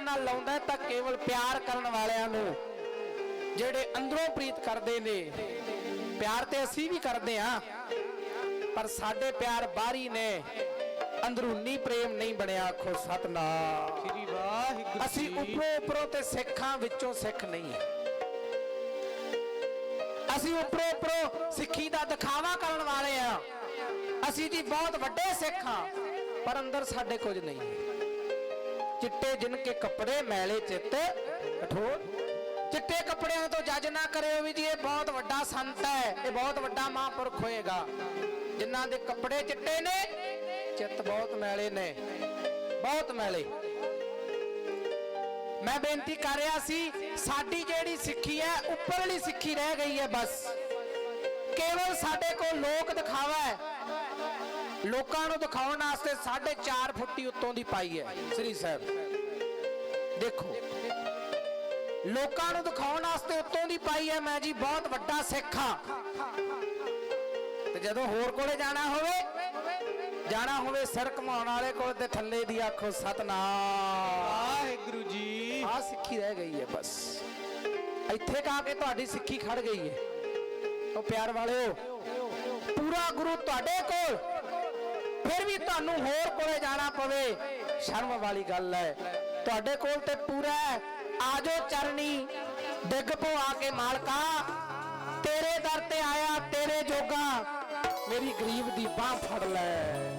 ਦਿਲ ਨਾਲ ਲਾਉਂਦਾ ਤਾਂ ਕੇਵਲ ਪਿਆਰ ਕਰਨ ਵਾਲਿਆਂ ਨੂੰ ਜਿਹੜੇ ਅੰਦਰੋਂ ਪ੍ਰੀਤ ਕਰਦੇ ਨੇ। ਪਿਆਰ ਤੇ ਅਸੀਂ ਵੀ ਕਰਦੇ ਹਾਂ ਪਰ ਸਾਡੇ ਪਿਆਰ ਬਾਹਰੀ ਨੇ। ਅੰਦਰੂਨੀ ਪ੍ਰੇਮ ਨਹੀਂ ਬਣਿਆ ਆਖੋ ਸਤਨਾਮ। ਸ੍ਰੀ ਵਾਹਿਗੁਰੂ ਅਸੀਂ। ਉੱਪਰੋਂ ਉੱਪਰੋਂ ਤੇ ਸਿੱਖਾਂ ਵਿੱਚੋਂ ਸਿੱਖ ਨਹੀਂ ਅਸੀਂ ਉੱਪਰੋਂ ਉੱਪਰੋਂ ਸਿੱਖੀ ਦਾ ਦਿਖਾਵਾ ਕਰਨ ਵਾਲੇ ਆ ਅਸੀਂ ਜੀ ਬਹੁਤ ਵੱਡੇ ਸਿੱਖ ਹਾਂ ਪਰ ਅੰਦਰ ਸਾਡੇ ਕੁਝ ਨਹੀਂ। ਚਿੱਟੇ ਜਿਨ ਕੇ ਕੱਪੜੇ ਮੈਲੇ ਚਿੱਤ ਕਠੋਰ। ਚਿੱਟੇ ਕੱਪੜਿਆਂ ਤੋਂ ਜੱਜ ਨਾ ਕਰਿਓ ਵੀ ਜੀ, ਇਹ ਬਹੁਤ ਵੱਡਾ ਸੰਤ ਹੈ, ਇਹ ਬਹੁਤ ਵੱਡਾ ਮਹਾਂਪੁਰਖ ਹੋਏਗਾ। ਜਿਨ੍ਹਾਂ ਦੇ ਕੱਪੜੇ ਚਿੱਟੇ ਨੇ, ਚਿੱਤ ਬਹੁਤ ਮੈਲੇ ਨੇ। ਬਹੁਤ ਮੈਲੇ। ਮੈਂ ਬੇਨਤੀ ਕਰ ਰਿਹਾ ਸੀ, ਸਾਡੀ ਜਿਹੜੀ ਸਿੱਖੀ ਹੈ, ਉੱਪਰਲੀ ਸਿੱਖੀ ਰਹਿ ਗਈ ਹੈ ਬਸ। ਕੇਵਲ ਸਾਡੇ ਕੋਲ ਲੋਕ ਦਿਖਾਵਾ ਹੈ। ਲੋਕਾਂ ਨੂੰ ਦਿਖਾਉਣ ਵਾਸਤੇ 4.5 ਫੁੱਟੀ ਉੱਤੋਂ ਦੀ ਪਾਈ ਹੈ ਸ੍ਰੀ ਸਾਹਿਬ। ਦੇਖੋ ਲੋਕਾਂ ਨੂੰ ਦਿਖਾਉਣ ਵਾਸਤੇ ਉੱਤੋਂ ਦੀ ਪਾਈ ਹੈ ਮੈਂ ਜੀ ਬਹੁਤ ਵੱਡਾ ਸਿੱਖ ਹਾਂ। ਤੇ ਜਦੋਂ ਹੋਰ ਕੋਲੇ ਜਾਣਾ ਹੋਵੇ ਜਾਣਾ ਹੋਵੇ ਸਿਰ ਘਮਾਉਣ ਵਾਲੇ ਕੋਲ ਤੇ ਥੱਲੇ ਦੀ ਆਖੋ ਸਤਨਾਮ। ਵਾਹਿਗੁਰੂ ਜੀ। ਆ ਸਿੱਖੀ ਰਹਿ ਗਈ ਹੈ ਬਸ। ਇੱਥੇ ਕਾ ਕੇ ਤੁਹਾਡੀ ਸਿੱਖੀ ਖੜ ਗਈ ਹੈ। ਉਹ ਪਿਆਰ ਵਾਲਿਓ ਪੂਰਾ ਗੁਰੂ ਤੁਹਾਡੇ ਕੋਲ। ਫਿਰ ਵੀ ਤੁਹਾਨੂੰ ਹੋਰ ਕੋਲੇ ਜਾਣਾ ਪਵੇ। ਸ਼ਰਮ ਵਾਲੀ ਗੱਲ ਹੈ। ਤੁਹਾਡੇ ਕੋਲ ਤੇ ਪੂਰਾ ਹੈ। ਆਜੋ ਚਰਨੀ। ਡਿੱਗ ਪੋ ਆ ਕੇ ਮਾਲਕਾ। ਤੇਰੇ ਦਰ ਤੇ ਆਇਆ ਤੇਰੇ ਜੋਗਾ। ਮੇਰੀ ਗਰੀਬ ਦੀ ਬਾਹ ਫੜ ਲੈ।